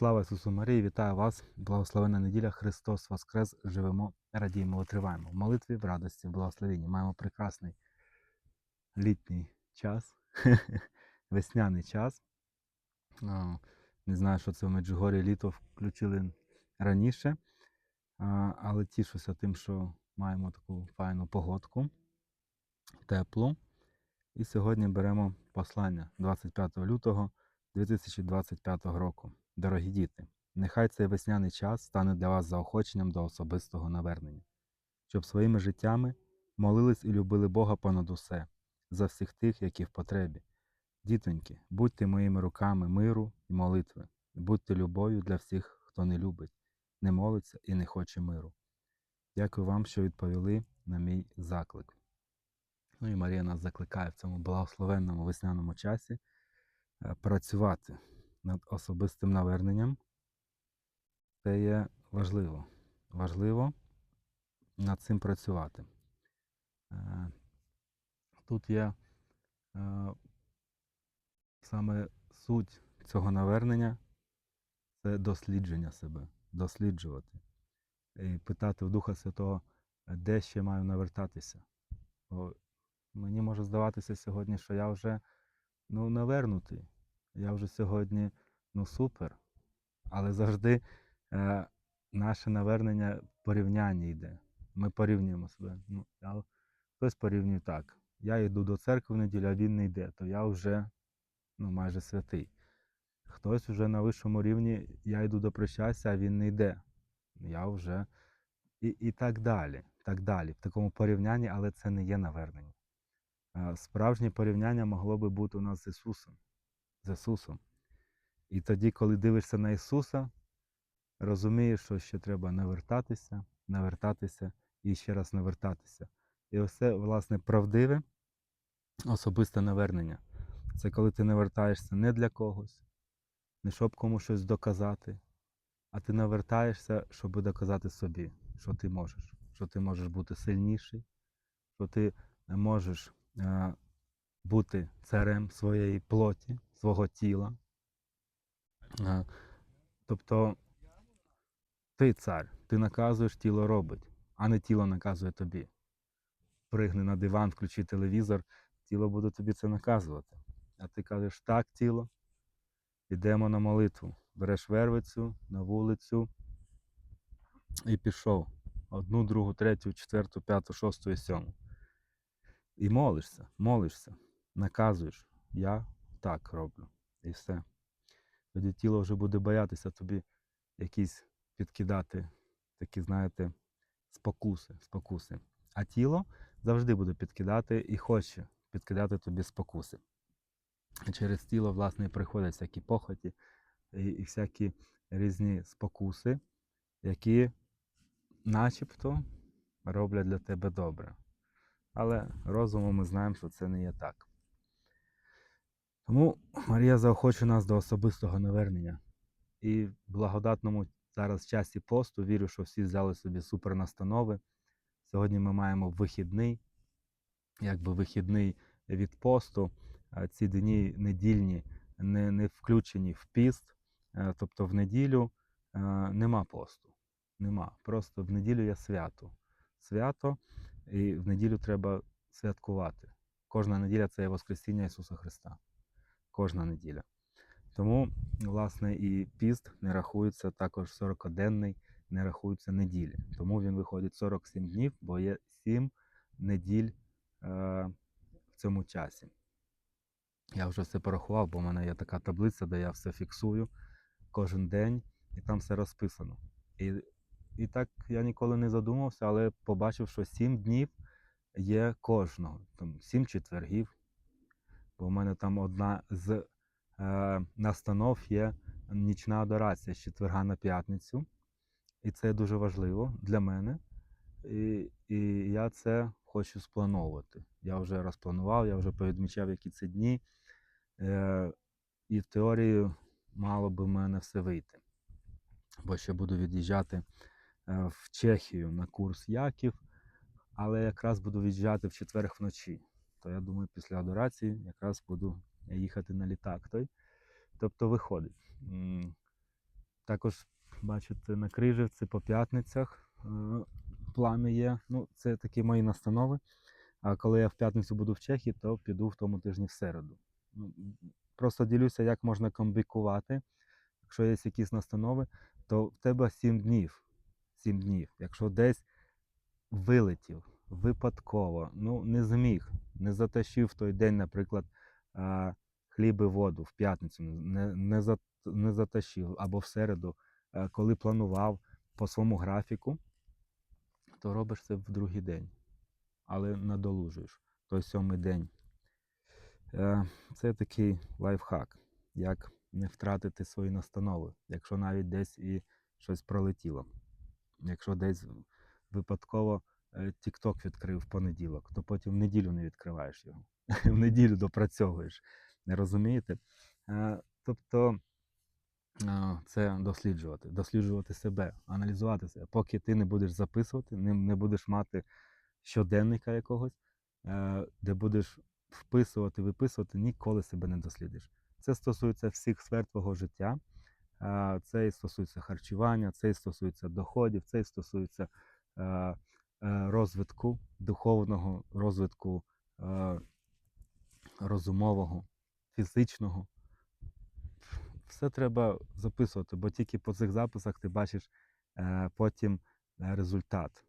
Слава Ісусу Марії, вітаю вас! Благословена неділя, Христос Воскрес! Живемо, радіємо, витриваємо. В молитві, в радості, в благословенні. Маємо прекрасний літній час, весняний час. Не знаю, що це в Меджугорі літо включили раніше, але тішуся тим, що маємо таку файну погодку, теплу. І сьогодні беремо послання 25 лютого 2025 року. Дорогі діти, нехай цей весняний час стане для вас заохоченням до особистого навернення, щоб своїми життями молились і любили Бога понад усе, за всіх тих, які в потребі. Дітоньки, будьте моїми руками миру і молитви, будьте любов'ю для всіх, хто не любить, не молиться і не хоче миру. Дякую вам, що відповіли на мій заклик. Ну і Марія нас закликає в цьому благословенному весняному часі е, працювати над особистим наверненням. Це є важливо. Важливо над цим працювати. Е, Тут є е, саме суть цього навернення це дослідження себе, досліджувати. І питати в Духа Святого, де ще маю навертатися. Бо мені може здаватися сьогодні, що я вже ну, навернутий. Я вже сьогодні ну, супер. Але завжди е, наше навернення в порівнянні йде. Ми порівнюємо себе. Ну, я, хтось порівнює так. Я йду до церкви в неділю, а він не йде, то я вже ну, майже святий. Хтось вже на вищому рівні, я йду до причастя, а він не йде. Я вже. І, і так далі. так далі. В такому порівнянні, але це не є навернення. Е, Справжнє порівняння могло би бути у нас з Ісусом. З Ісусом. І тоді, коли дивишся на Ісуса, розумієш, що ще треба навертатися, навертатися і ще раз навертатися. І ось власне, правдиве особисте навернення. Це коли ти навертаєшся не для когось, не щоб комусь щось доказати, а ти навертаєшся, щоб доказати собі, що ти можеш, що ти можеш бути сильніший, що ти можеш е, бути царем своєї плоті, свого тіла. Тобто ти цар, ти наказуєш, тіло робить, а не тіло наказує тобі. Пригни на диван, включи телевізор, тіло буде тобі це наказувати. А ти кажеш, так, тіло, йдемо на молитву. Береш вервицю на вулицю і пішов. Одну, другу, третю, четверту, п'яту, шосту і сьому. І молишся, молишся, наказуєш. Я так роблю. І все. Тоді тіло вже буде боятися тобі якісь підкидати такі, знаєте, спокуси, спокуси. А тіло завжди буде підкидати і хоче підкидати тобі спокуси. І через тіло, власне, і приходять всякі похоті і, і всякі різні спокуси, які начебто роблять для тебе добре. Але розумом ми знаємо, що це не є так. Тому Марія заохочує нас до особистого навернення. І в благодатному зараз часі посту вірю, що всі взяли собі супернастанови. Сьогодні ми маємо вихідний, якби вихідний від посту. Ці дні недільні не, не включені в піст. Е, Тобто в неділю е, нема посту. Нема. Просто в неділю є свято. Свято, і в неділю треба святкувати. Кожна неділя це є Воскресіння Ісуса Христа. Кожна неділя. Тому, власне, і піст не рахується також 40-денний, не рахується неділі. Тому він виходить 47 днів, бо є 7 неділь е, в цьому часі. Я вже все порахував, бо в мене є така таблиця, де я все фіксую кожен день, і там все розписано. І, і так я ніколи не задумався, але побачив, що 7 днів є кожного. Там 7 четвергів. Бо в мене там одна з е, настанов є нічна адорація з четверга на п'ятницю. І це дуже важливо для мене. І, і я це хочу сплановувати. Я вже розпланував, я вже повідмічав, які це дні. Е, і в теорії мало би в мене все вийти. Бо ще буду від'їжджати е, в Чехію на курс Яків, але якраз буду від'їжджати в четвер вночі. То я думаю, після адорації якраз буду їхати на літак той. Тобто виходить. Також бачите на Крижівці по п'ятницях е, плани є. Ну, це такі мої настанови. А коли я в п'ятницю буду в Чехії, то піду в тому тижні в середу. Ну, Просто ділюся, як можна комбікувати. Якщо є якісь настанови, то в тебе 7 днів. 7 днів. Якщо десь вилетів випадково, ну не зміг, не затащив в той день, наприклад, хліб і воду в п'ятницю, не, не, за, не затащив або в середу, е, коли планував по своєму графіку, то робиш це в другий день, але надолужуєш той сьомий день. Е, Це такий лайфхак, як не втратити свої настанови, якщо навіть десь і щось пролетіло. Якщо десь випадково TikTok відкрив в понеділок, то потім в неділю не відкриваєш його. В неділю допрацьовуєш. Не розумієте? Е, Тобто е, це досліджувати, досліджувати себе, аналізувати себе. Поки ти не будеш записувати, не, будеш мати щоденника якогось, е, де будеш вписувати, виписувати, ніколи себе не дослідиш. Це стосується всіх сфер твого життя. Е, Це і стосується харчування, це і стосується доходів, це і стосується е, е, розвитку, духовного розвитку, е, розумового, фізичного. Все треба записувати, бо тільки по цих записах ти бачиш е, потім е, результат,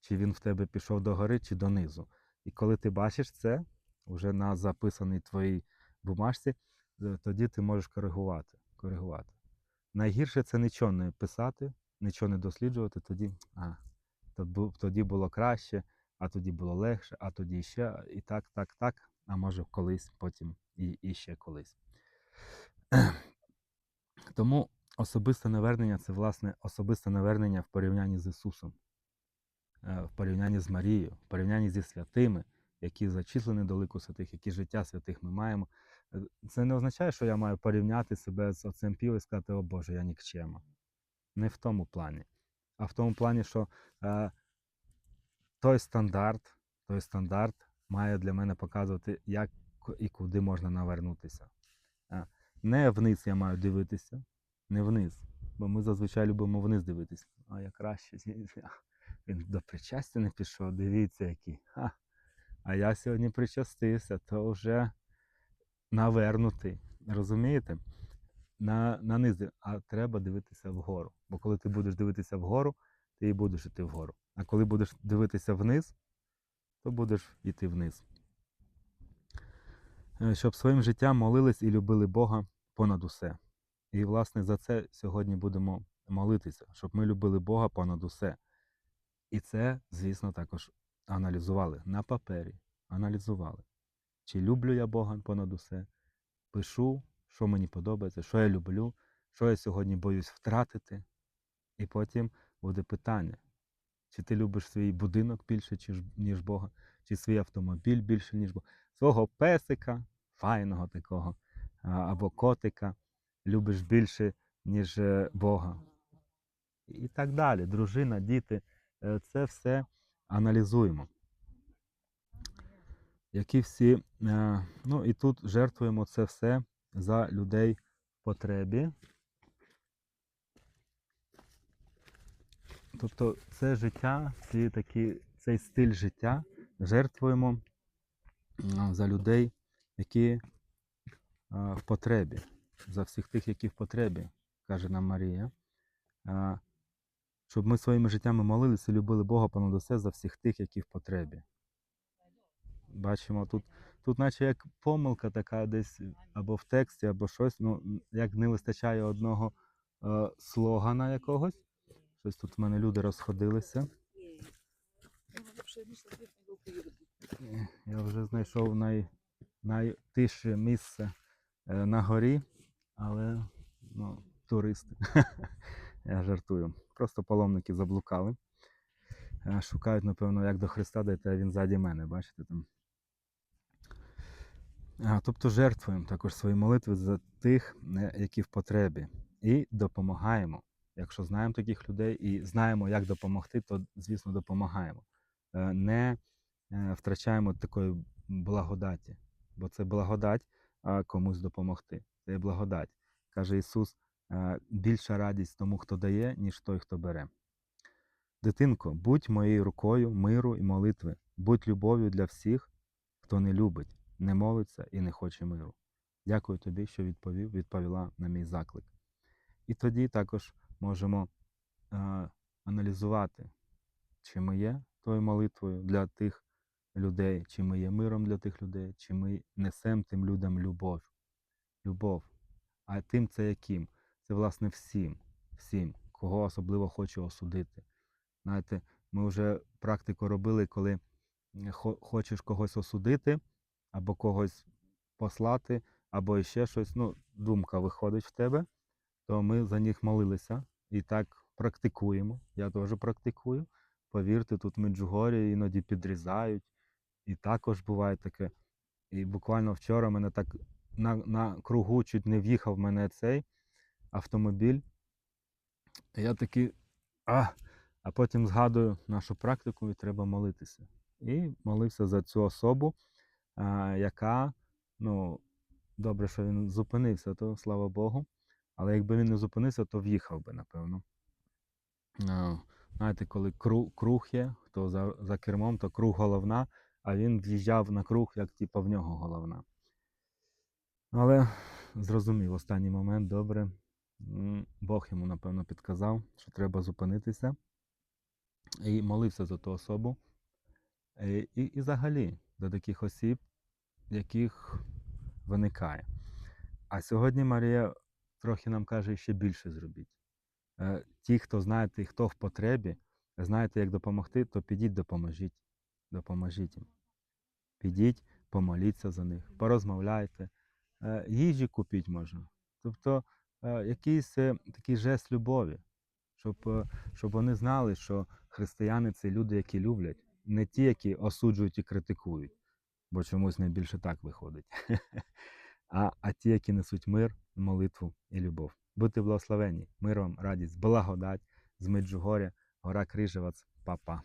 чи він в тебе пішов догори, чи донизу. І коли ти бачиш це вже на записаній твоїй бумажці, е, тоді ти можеш коригувати. коригувати. Найгірше це нічого не писати, нічого не досліджувати, тоді, а, тоді було краще, а тоді було легше, а тоді ще і так, так, так, а може колись, потім і, і ще колись. Тому особисте навернення це власне особисте навернення в порівнянні з Ісусом, е, в порівнянні з Марією, в порівнянні зі святими, які зачислені до лику святих, які життя святих ми маємо. Е, Це не означає, що я маю порівняти себе з отцем Піо і сказати, о Боже, я нікчема. Не в тому плані. А в тому плані, що е, той стандарт, той стандарт має для мене показувати, як і куди можна навернутися. Не вниз я маю дивитися, не вниз. Бо ми зазвичай любимо вниз дивитися. А я краще. Він до причастя не пішов, дивіться який. Ха. А я сьогодні причастився, то вже навернутий. Розумієте? На, на низ, див- а треба дивитися вгору. Бо коли ти будеш дивитися вгору, ти і будеш йти вгору. А коли будеш дивитися вниз, то будеш йти вниз. Е, Щоб своїм життям молились і любили Бога понад усе. І, власне, за це сьогодні будемо молитися, щоб ми любили Бога понад усе. І це, звісно, також аналізували на папері, аналізували. Чи люблю я Бога понад усе? Пишу, що мені подобається, що я люблю, що я сьогодні боюсь втратити. І потім буде питання: чи ти любиш свій будинок більше, ніж Бога, чи свій автомобіль більше, ніж Бога, свого песика, файного такого, або котика, любиш більше, ніж е, Бога. І так далі. Дружина, діти, е, це все аналізуємо. Які всі, е, ну і тут жертвуємо це все за людей в потребі. Тобто це життя, ці такі, цей стиль життя жертвуємо за людей, які в потребі, за всіх тих, які в потребі, каже нам Марія. Щоб ми своїми життями молилися і любили Бога понад усе за всіх тих, які в потребі. Бачимо, тут, тут наче як помилка така десь або в тексті, або щось, ну, як не вистачає одного е, слогана якогось. Щось тут в мене люди розходилися. Е, Я вже знайшов най, найтише місце е, на горі, але ну, туристи. Я жартую. Просто паломники заблукали. Е, Шукають, напевно, як до Христа дойти, а він ззаді мене, бачите там. Тобто жертвуємо також свої молитви за тих, е, які в потребі, і допомагаємо. Якщо знаємо таких людей і знаємо, як допомогти, то звісно допомагаємо. Е, Не е, втрачаємо такої благодаті, бо це благодать комусь допомогти. Це є благодать. Каже Ісус, більша радість тому, хто дає, ніж той, хто бере. Дитинко, будь моєю рукою миру і молитви, будь любов'ю для всіх, хто не любить, не молиться і не хоче миру. Дякую тобі, що відповів, відповіла на мій заклик. І тоді також можемо е, аналізувати, чи ми є тою молитвою для тих людей, чи ми є миром для тих людей, чи ми несемо тим людям любов. Любов. А тим це яким? Це, власне, всім, всім, кого особливо хочу осудити. Знаєте, ми вже практику робили, коли хочеш когось осудити, або когось послати, або ще щось, ну, думка виходить в тебе, то ми за них молилися і так практикуємо. Я теж практикую. Повірте, тут Меджугорі іноді підрізають, і також буває таке. І буквально вчора мене так на, на кругу чуть не в'їхав в мене цей автомобіль. І я такий. А, а потім згадую нашу практику і треба молитися. І молився за цю особу, яка, ну, добре, що він зупинився, то слава Богу. Але якби він не зупинився, то в'їхав би, напевно. Знаєте, коли круг, є, хто за, за кермом, то круг головна, а він в'їжджав на круг, як типу, в нього головна. Але зрозумів останній момент, добре. Бог йому, напевно, підказав, що треба зупинитися. І молився за ту особу. І, і, і взагалі до таких осіб, яких виникає. А сьогодні Марія трохи нам каже ще більше зробіть. Е, Ті, хто знаєте, хто в потребі, знаєте, як допомогти, то підіть, допоможіть. Допоможіть їм. Підіть, помоліться за них, порозмовляйте, е, їжі купіть можна. Тобто е, якийсь такий жест любові, щоб, щоб вони знали, що християни це люди, які люблять, не ті, які осуджують і критикують, бо чомусь найбільше так виходить. А, а ті, які несуть мир, молитву і любов. Будьте благословені, мир вам, радість, благодать з Меджугоря, гора Крижевець, Папа.